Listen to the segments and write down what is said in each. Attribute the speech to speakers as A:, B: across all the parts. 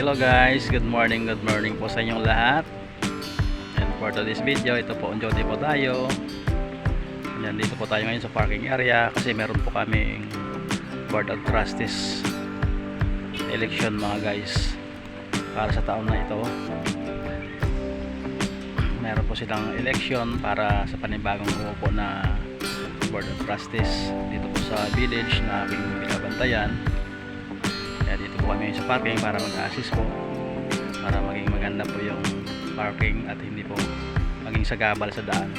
A: Hello guys, good morning, good morning po sa inyong lahat. And for today's video, ito po on duty po tayo. Yan, dito po tayo ngayon sa parking area kasi meron po kaming Board of Trustees election mga guys para sa taon na ito. Meron po silang election para sa panibagong umupo na Board of Trustees dito po sa village na aking binabantayan. Po kami sa parking para mag-assist po para maging maganda po yung parking at hindi po maging sagabal sa daan.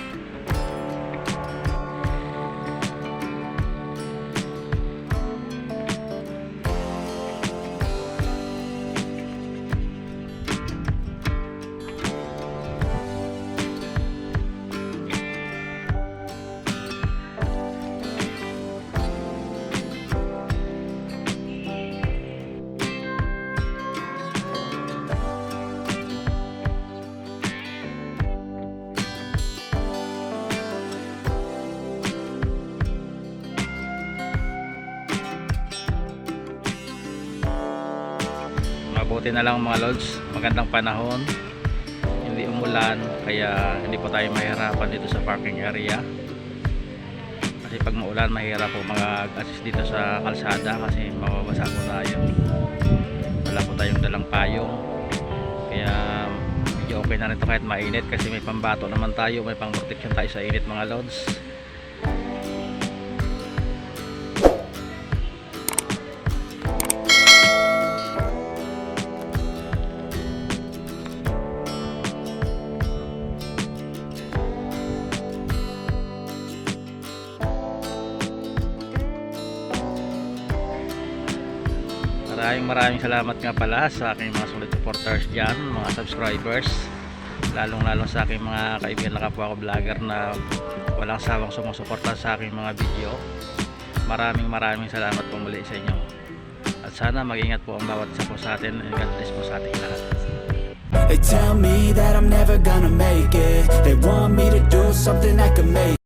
A: Mabuti na lang mga lods, magandang panahon. Hindi umulan, kaya hindi po tayo mahirapan dito sa parking area. Kasi pag maulan, mahirap po mag-assist dito sa kalsada kasi mababasa po tayo. Wala po tayong dalang payong. Kaya medyo okay na rin ito kahit mainit kasi may pambato naman tayo, may pang protection tayo sa init mga lods. Maraming maraming salamat nga pala sa aking mga solid supporters dyan, mga subscribers. Lalong lalong sa aking mga kaibigan na kapwa ko vlogger na walang sawang sumusuporta sa aking mga video. Maraming maraming salamat po muli sa inyo. At sana mag-ingat po ang bawat isa po sa atin and God bless po sa ating lahat.
B: They tell me that I'm never gonna make it They want me to do something that could make